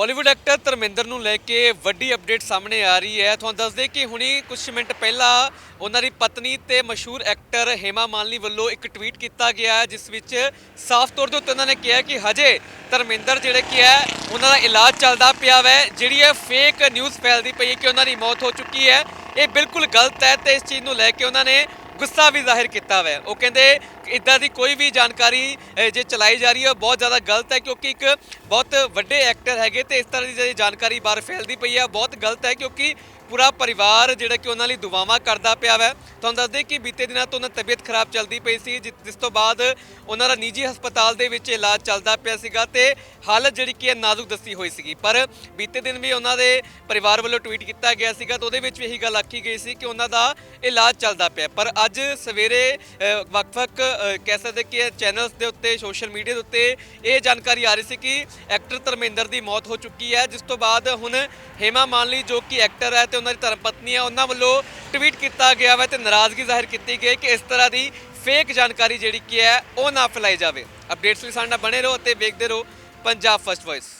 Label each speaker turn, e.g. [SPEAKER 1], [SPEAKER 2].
[SPEAKER 1] Bollywood actor Dharmendra ਨੂੰ ਲੈ ਕੇ ਵੱਡੀ ਅਪਡੇਟ ਸਾਹਮਣੇ ਆ ਰਹੀ ਹੈ। ਤੁਹਾਨੂੰ ਦੱਸ ਦੇ ਕਿ ਹੁਣੀ ਕੁਝ ਮਿੰਟ ਪਹਿਲਾਂ ਉਹਨਾਂ ਦੀ ਪਤਨੀ ਤੇ ਮਸ਼ਹੂਰ ਐਕਟਰ ਹੇਮਾ ਮਾਲਿਨੀ ਵੱਲੋਂ ਇੱਕ ਟਵੀਟ ਕੀਤਾ ਗਿਆ ਜਿਸ ਵਿੱਚ ਸਾਫ਼ ਤੌਰ ਦੇ ਉੱਤੇ ਉਹਨਾਂ ਨੇ ਕਿਹਾ ਕਿ ਹਜੇ ਧਰਮਿੰਦਰ ਜਿਹੜੇ ਕੀ ਹੈ, ਉਹਨਾਂ ਦਾ ਇਲਾਜ ਚੱਲਦਾ ਪਿਆ ਵੈ। ਜਿਹੜੀ ਇਹ ਫੇਕ ਨਿਊਜ਼ ਫੈਲਦੀ ਪਈ ਹੈ ਕਿ ਉਹਨਾਂ ਦੀ ਮੌਤ ਹੋ ਚੁੱਕੀ ਹੈ, ਇਹ ਬਿਲਕੁਲ ਗਲਤ ਹੈ ਤੇ ਇਸ ਚੀਜ਼ ਨੂੰ ਲੈ ਕੇ ਉਹਨਾਂ ਨੇ ਗੁੱਸਾ ਵੀ ਜ਼ਾਹਿਰ ਕੀਤਾ ਹੋਇਆ ਉਹ ਕਹਿੰਦੇ ਇਦਾਂ ਦੀ ਕੋਈ ਵੀ ਜਾਣਕਾਰੀ ਜੇ ਚਲਾਈ ਜਾ ਰਹੀ ਹੈ, ਉਹ ਬਹੁਤ ਜ਼ਿਆਦਾ ਗਲਤ ਹੈ ਕਿਉਂਕਿ ਇੱਕ ਬਹੁਤ ਵੱਡੇ ਐਕਟਰ ਹੈਗੇ ਤੇ ਇਸ ਤਰ੍ਹਾਂ ਦੀ ਜਿਹੜੀ ਜਾਣਕਾਰੀ ਬਾਹਰ ਫੈਲਦੀ ਪਈ ਹੈ ਬਹੁਤ ਗਲਤ ਹੈ ਕਿਉਂਕਿ ਪੂਰਾ ਪਰਿਵਾਰ ਜਿਹੜਾ ਕਿ ਉਹਨਾਂ ਲਈ ਦੁਆਵਾਂ ਕਰਦਾ ਪਿਆ ਵੈ। ਤੁਹਾਨੂੰ ਦੱਸਦੇ ਕਿ ਬੀਤੇ ਦਿਨਾਂ ਤੋਂ ਉਹਨਾਂ ਦੀ ਤਬੀਅਤ ਖਰਾਬ ਚੱਲਦੀ ਪਈ ਸੀ ਜਿ- ਜਿਸ ਤੋਂ ਬਾਅਦ ਉਹਨਾਂ ਦਾ ਨਿੱਜੀ ਹਸਪਤਾਲ ਦੇ ਵਿੱਚ ਇਲਾਜ ਚੱਲਦਾ ਪਿਆ ਸੀਗਾ ਤੇ ਹਾਲਤ ਜਿਹੜੀ ਕਿ ਹੈ ਨਾਜ਼ੁਕ ਦੱਸੀ ਹੋਈ ਸੀਗੀ। ਪਰ ਬੀਤੇ ਦਿਨ ਵੀ ਉਹਨਾਂ ਦੇ ਪਰਿਵਾਰ ਵੱਲੋਂ ਟਵੀਟ ਕੀਤਾ ਗਿਆ ਸੀਗਾ ਤਾਂ ਉਹਦੇ ਵਿੱਚ ਵੀ ਇਹੀ ਗੱਲ ਆਖੀ ਗਈ ਸੀ ਕਿ ਉਹਨਾਂ ਦਾ ਇਲਾਜ ਚੱਲਦਾ ਪਿਆ। ਪਰ ਅੱਜ ਸਵੇਰੇ ਅ, ਵੱਖ-ਵੱਖ ਅ, ਕਹਿ ਸਕਦੇ ਕਿ ਚੈਨਲਸ ਦੇ ਉੱਤੇ ਸੋਸ਼ਲ ਮੀਡੀਆ ਦੇ ਉੱਤੇ ਇਹ ਜਾਣਕਾਰੀ ਆ ਰਹੀ ਸੀ ਕਿ ਐਕਟਰ ਧਰਮਿੰਦਰ ਦੀ ਮੌਤ ਹੋ ਚੁੱਕੀ ਹੈ ਜਿਸ ਤੋਂ ਬਾਅਦ ਹੁਣ ਹੇਮਾ ਮਾਨਲੀ ਜੋ ਕਿ ਐਕਟਰ ਹੈ ਤੇ ਉਹਨਾਂ ਦੀ ਧਰਮ ਪਤਨੀ ਹੈ ਉਹਨਾਂ ਵੱਲੋਂ ਟਵੀਟ ਕੀਤਾ ਗਿਆ ਵਾ ਤੇ ਨਾਰਾਜ਼ਗੀ ਜ਼ਾਹਿਰ ਕੀਤੀ ਗਈ ਕਿ ਇਸ ਤਰ੍ਹਾਂ ਦੀ ਫੇਕ ਜਾਣਕਾਰੀ ਜਿਹੜੀ ਕੀ ਹੈ ਉਹ ਨਾ ਫੈਲਾਈ ਜਾਵੇ। ਅਪਡੇਟਸ ਲਈ ਸਾਡੇ ਨਾਲ ਬਣੇ ਰਹੋ ਅਤੇ ਵੇਖਦੇ ਰਹੋ ਪੰਜਾਬ ਫਸਟ ਵੌਇਸ